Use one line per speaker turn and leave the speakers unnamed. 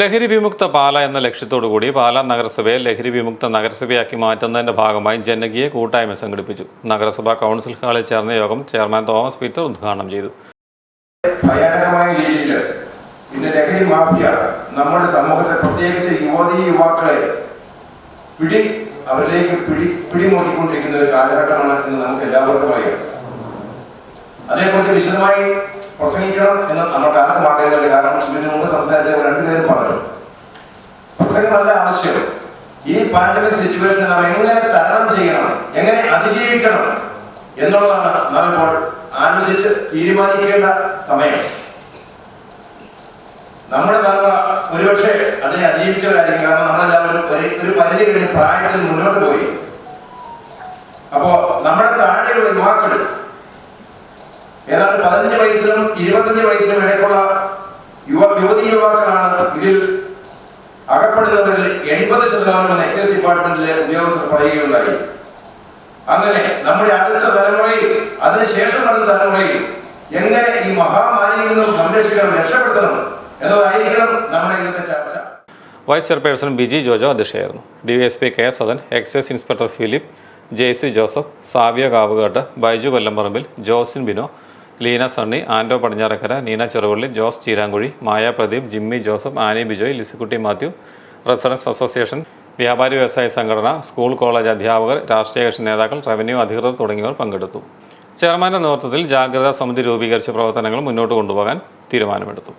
ലഹരി വിമുക്ത പാല എന്ന ലക്ഷ്യത്തോടുകൂടി പാല നഗരസഭയെ ലഹരി വിമുക്ത നഗരസഭയാക്കി മാറ്റുന്നതിന്റെ ഭാഗമായി ജനകീയ കൂട്ടായ്മ സംഘടിപ്പിച്ചു. നഗരസഭാ കൗൺസിൽ ഹാളിൽ ചേർന്ന യോഗം ചെയർമാൻ തോമസ് പീറ്റർ ഉദ്ഘാടനം ചെയ്തു.
ഭയാനകമായ രീതിയിൽ ഇന്ന് ലഹരി മാഫിയ നമ്മുടെ സമൂഹത്തെ പ്രത്യേകിച്ച് യുവതി യുവാക്കളെ പിടി അവരിലേക്ക് പിടി പിടിമുറുക്കിക്കൊണ്ടിരിക്കുന്ന ഒരു കാലഘട്ടമാണ് എന്ന് നമുക്ക് എല്ലാവർക്കും അറിയാം. അതേക്കുറിച്ച് വിശദമായി പ്രസംഗിക്കണം എന്ന് നമുക്ക് ആർക്കും ആഗ്രഹമില്ല കാരണം ഇതിനു മുമ്പ് സംസാരിച്ച രണ്ടുപേരും പറഞ്ഞു. പ്രസംഗമല്ല ആവശ്യം. ഈ പാൻഡമിക് സിറ്റുവേഷൻ നാം എങ്ങനെ തരണം ചെയ്യണം? എങ്ങനെ അതിജീവിക്കണം? എന്നുള്ളതാണ് നാം ഇപ്പോൾ ആലോചിച്ച് തീരുമാനിക്കേണ്ട സമയം. നമ്മുടെ തലമുറ ഒരുപക്ഷെ അതിനെ അതിജീവിച്ചവരായിരിക്കും. കാരണം നമ്മളെല്ലാവരും ഒരു പരിധി കഴിഞ്ഞ് പ്രായത്തിൽ ഏതാണ്ട് പതിനഞ്ച് വയസ്സിനും ഇരുപത്തഞ്ച് വയസ്സിനും ഇടയ്ക്കുള്ള യുവ യുവതി യുവാക്കളാണ് ഇതിൽ അകപ്പെടുന്നവരിൽ എൺപത് ശതമാനം എക്സൈസ് ഡിപ്പാർട്ട്മെന്റിലെ ഉദ്യോഗസ്ഥർ പറയുകയുണ്ടായി. അങ്ങനെ നമ്മുടെ അടുത്ത തലമുറയിൽ അതിനുശേഷം അടുത്ത തലമുറയിൽ എങ്ങനെ ഈ മഹാമാരിയിൽ നിന്നും സംരക്ഷിക്കണം രക്ഷപ്പെടുത്തണം എന്നതായിരിക്കണം നമ്മുടെ ഇന്നത്തെ ചർച്ച.
Vice chairperson Biji Jojo അധ്യക്ഷയായിരുന്നു. DySP K Sadan excise inspector Philip J C Joseph Saviya Kavukattu Baiju Kollamparambil Josin Bino Leena Sunny Ando Padinjarakkara Neena Cheruvally Jose Cheerankuzhi Maya Pradeep Jimmy Joseph Annie Bijoy Lisikutty Mathew residence association വ്യാപാരി വ്യവസായ സംഘടന school college അധ്യാപകർ രാഷ്ട്രീയ കക്ഷി നേതാക്കൾ revenue അധികൃതർ തുടങ്ങിയവർ പങ്കെടുത്തു. ചെയർമാന്റെ നേതൃത്വത്തിൽ ജാഗ്രതാ സമിതി രൂപീകരിച്ച പ്രവർത്തനങ്ങൾ മുന്നോട്ട് കൊണ്ടുപോകാൻ തീരുമാനമെടുത്തു.